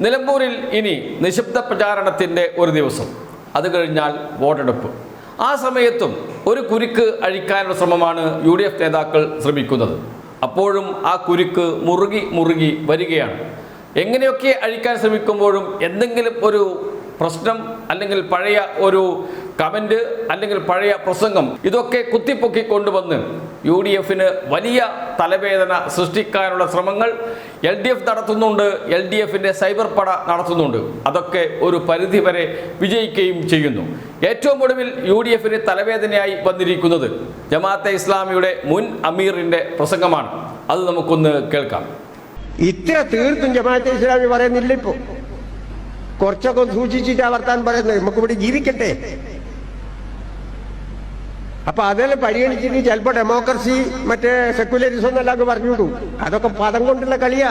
നിലമ്പൂരിൽ ഇനി നിശബ്ദ പ്രചാരണത്തിന്റെ ഒരു ദിവസം. അത് കഴിഞ്ഞാൽ വോട്ടെടുപ്പ്. ആ സമയത്തും ഒരു കുരുക്ക് അഴിക്കാനുള്ള ശ്രമമാണ് യു ഡി എഫ് നേതാക്കൾ ശ്രമിക്കുന്നത്. അപ്പോഴും ആ കുരുക്ക് മുറുകി മുറുകി വരികയാണ്. എങ്ങനെയൊക്കെ അഴിക്കാൻ ശ്രമിക്കുമ്പോഴും എന്തെങ്കിലും ഒരു പ്രശ്നം അല്ലെങ്കിൽ പഴയ ഒരു കമന്റ് അല്ലെങ്കിൽ പഴയ പ്രസംഗം ഇതൊക്കെ കുത്തിപ്പൊക്കി കൊണ്ടുവന്ന് യു ഡി എഫിന് വലിയ തലവേദന സൃഷ്ടിക്കാനുള്ള ശ്രമങ്ങൾ എൽ ഡി എഫ് നടത്തുന്നുണ്ട് എൽ ഡി എഫിന്റെ സൈബർ പട നടത്തുന്നുണ്ട്. അതൊക്കെ ഒരു പരിധി വരെ വിജയിക്കുകയും ചെയ്യുന്നു. ഏറ്റവും ഒടുവിൽ യു ഡി എഫിന് തലവേദനയായി വന്നിരിക്കുന്നത് ജമാഅത്തെ ഇസ്ലാമിയുടെ മുൻ അമീറിന്റെ പ്രസംഗമാണ്. അത് നമുക്കൊന്ന് കേൾക്കാം. ഇത്ര തീർത്തും ജമാഅത്തെ ഇസ്ലാമി പറയുന്നില്ല ഇപ്പോ. കുറച്ചൊക്കെ സൂക്ഷിച്ചിട്ടാ വർത്താൻ പറയുന്നത്. നമുക്ക് ഇവിടെ ജീവിക്കട്ടെ. അപ്പൊ അതെല്ലാം പരിഗണിച്ചിട്ട് ചിലപ്പോ ഡെമോക്രസി മറ്റേ സെക്യുലറിസം എന്നെല്ലാം പറഞ്ഞുവിടും അതൊക്കെ പദം കൊണ്ടുള്ള കളിയാ.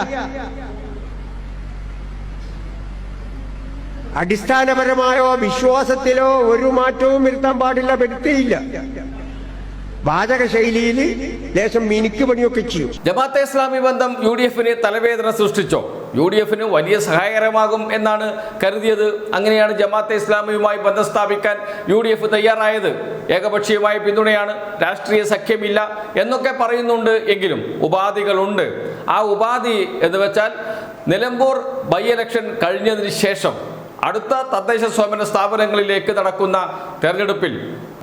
അടിസ്ഥാനപരമായോ വിശ്വാസത്തിലോ ഒരു മാറ്റവും വരുത്താൻ പാടില്ല വരുത്തിയില്ല വാചക ശൈലിയിൽ ലേശം മിനുക്ക് പണിയൊക്കെ ചെയ്യും. ജമാഅത്തെ ഇസ്ലാമി ബന്ധം യു ഡി എഫിന് തലവേദന സൃഷ്ടിച്ചോ? യു ഡി എഫിന് വലിയ സഹായകരമാകും എന്നാണ് കരുതിയത്. അങ്ങനെയാണ് ജമാഅത്തെ ഇസ്ലാമിയുമായി ബന്ധം സ്ഥാപിക്കാൻ യു ഡി എഫ് തയ്യാറായത്. ഏകപക്ഷീയമായ പിന്തുണയാണ് രാഷ്ട്രീയ സഖ്യമില്ല എന്നൊക്കെ പറയുന്നുണ്ട് എങ്കിലും ഉപാധികളുണ്ട്. ആ ഉപാധി എന്ന് വെച്ചാൽ നിലമ്പൂർ ബൈ ഇലക്ഷൻ കഴിഞ്ഞതിന് ശേഷം അടുത്ത തദ്ദേശ സ്വയംഭരണ സ്ഥാപനങ്ങളിലേക്ക് നടക്കുന്ന തെരഞ്ഞെടുപ്പിൽ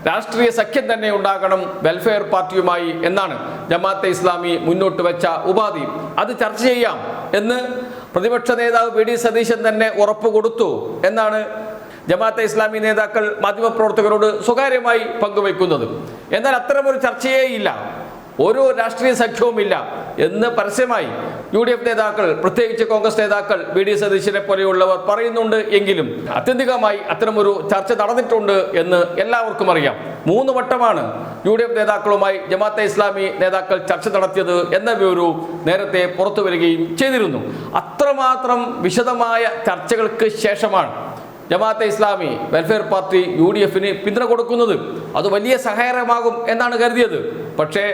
രാഷ്ട്രീയ സഖ്യം തന്നെ ഉണ്ടാകണം വെൽഫെയർ പാർട്ടിയുമായി എന്നാണ് ജമാഅത്തെ ഇസ്ലാമി മുന്നോട്ട് വെച്ച ഉപാധി. അത് ചർച്ച ചെയ്യാം എന്ന് പ്രതിപക്ഷ നേതാവ് വി ഡി. സതീശൻ തന്നെ ഉറപ്പ് കൊടുത്തു എന്നാണ് ജമാഅത്തെ ഇസ്ലാമി നേതാക്കൾ മാധ്യമപ്രവർത്തകരോട് സ്വകാര്യമായി പങ്കുവയ്ക്കുന്നത്. എന്നാൽ അത്തരമൊരു ചർച്ചയേ ഇല്ല. ഓരോ രാഷ്ട്രീയ സഖ്യവുമില്ല എന്ന് പരസ്യമായി യു ഡി എഫ് നേതാക്കൾ പ്രത്യേകിച്ച് കോൺഗ്രസ് നേതാക്കൾ ബി ഡി സതീശനെ പോലെയുള്ളവർ പറയുന്നുണ്ട് എങ്കിലും ആത്യന്തികമായി അത്തരമൊരു ചർച്ച നടന്നിട്ടുണ്ട് എന്ന് എല്ലാവർക്കും അറിയാം. മൂന്ന് വട്ടമാണ് യു ഡി എഫ് നേതാക്കളുമായി ജമാഅത്തെ ഇസ്ലാമി നേതാക്കൾ ചർച്ച നടത്തിയത് എന്ന വിവരവും നേരത്തെ പുറത്തു വരികയും ചെയ്തിരുന്നു. അത്രമാത്രം വിശദമായ ചർച്ചകൾക്ക് ശേഷമാണ് Jamaate Islami welfare party U D എഫിന് പിന്തുണ കൊടുക്കുന്നത് അത് വലിയ സഹായകരമാകും എന്നാണ് കരുതിയത്. പക്ഷേ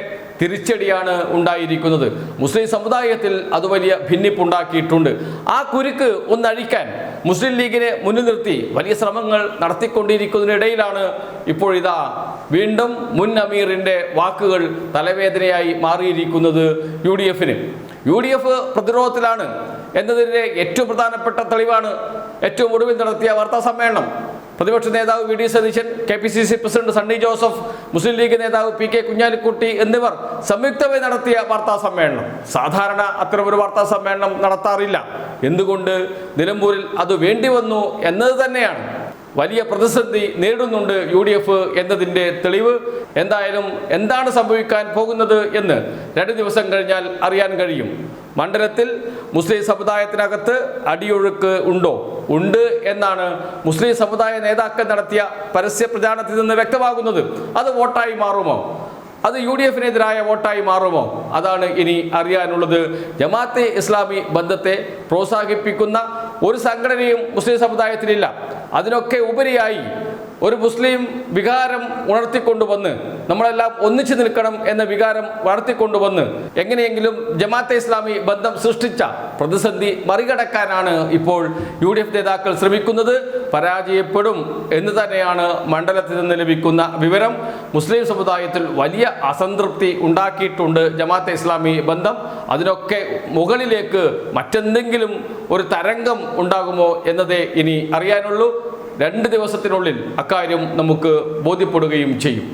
തിരിച്ചടിയാണ് ഉണ്ടായിരിക്കുന്നത്. മുസ്ലിം സമുദായത്തിൽ അത് വലിയ ഭിന്നിപ്പുണ്ടാക്കിയിട്ടുണ്ട്. ആ കുരുക്ക് ഒന്നഴിക്കാൻ മുസ്ലിം ലീഗിനെ മുന്നിൽ നിർത്തി വലിയ ശ്രമങ്ങൾ നടത്തിക്കൊണ്ടിരിക്കുന്നതിനിടയിലാണ് ഇപ്പോഴിതാ വീണ്ടും മുൻ അമീറിന്റെ വാക്കുകൾ തലവേദനയായി മാറിയിരിക്കുന്നത് യു ഡി എഫിന് യു ഡി എഫ് പ്രതിരോധത്തിലാണ് എന്നതിന്റെ ഏറ്റവും പ്രധാനപ്പെട്ട തെളിവാണ് ഏറ്റവും ഒടുവിൽ നടത്തിയ വാർത്താ സമ്മേളനം. പ്രതിപക്ഷ നേതാവ് V D Satheesan K P C C president Sunny Joseph Muslim League നേതാവ് പി കെ കുഞ്ഞാലിക്കുട്ടി എന്നിവർ സംയുക്തമായി നടത്തിയ വാർത്താ സമ്മേളനം. സാധാരണ അത്തരമൊരു വാർത്താ സമ്മേളനം നടത്താറില്ല. എന്തുകൊണ്ട് നിലമ്പൂരിൽ അത് വേണ്ടി വന്നു എന്നത് തന്നെയാണ്. വലിയ പ്രതിസന്ധി നേടുന്നുണ്ട് യു ഡി എഫ് എന്നതിന്റെ തെളിവ്. എന്തായാലും എന്താണ് സംഭവിക്കാൻ പോകുന്നത് എന്ന് രണ്ട് ദിവസം കഴിഞ്ഞാൽ അറിയാൻ കഴിയും. മണ്ഡലത്തിൽ മുസ്ലിം സമുദായത്തിനകത്ത് അടിയൊഴുക്ക് ഉണ്ടോ? ഉണ്ട് എന്നാണ് മുസ്ലിം സമുദായ നേതാക്കൾ നടത്തിയ പരസ്യ പ്രചാരണത്തിൽ നിന്ന് വ്യക്തമാകുന്നത്. അത് വോട്ടായി മാറുമോ? അത് യു ഡി എഫിനെതിരായ വോട്ടായി മാറുമോ? അതാണ് ഇനി അറിയാനുള്ളത്. ജമാഅത്തെ ഇസ്ലാമി ബന്ധത്തെ പ്രോത്സാഹിപ്പിക്കുന്ന ഒരു സംഘടനയും മുസ്ലിം സമുദായത്തിലില്ല അതിനൊക്കെ ഉപരിയായി ഒരു മുസ്ലിം വികാരം ഉണർത്തിക്കൊണ്ടുവന്ന് നമ്മളെല്ലാം ഒന്നിച്ചു നിൽക്കണം എന്ന വികാരം വളർത്തിക്കൊണ്ടുവന്ന് എങ്ങനെയെങ്കിലും ജമാഅത്തെ ഇസ്ലാമി ബന്ധം സൃഷ്ടിച്ച പ്രതിസന്ധി മറികടക്കാനാണ് ഇപ്പോൾ യു ഡി എഫ് നേതാക്കൾ ശ്രമിക്കുന്നത്. പരാജയപ്പെടും എന്ന് തന്നെയാണ് മണ്ഡലത്തിൽ നിന്ന് ലഭിക്കുന്ന വിവരം. മുസ്ലിം സമുദായത്തിൽ വലിയ അസംതൃപ്തി ഉണ്ടാക്കിയിട്ടുണ്ട് ജമാഅത്തെ ഇസ്ലാമി ബന്ധം. അതിനൊക്കെ മുകളിലേക്ക് മറ്റെന്തെങ്കിലും ഒരു തരംഗം ഉണ്ടാകുമോ എന്നതേ ഇനി അറിയാനുള്ളൂ. രണ്ട് ദിവസത്തിനുള്ളിൽ അക്കാര്യം നമുക്ക് ബോധ്യപ്പെടുകയും ചെയ്യും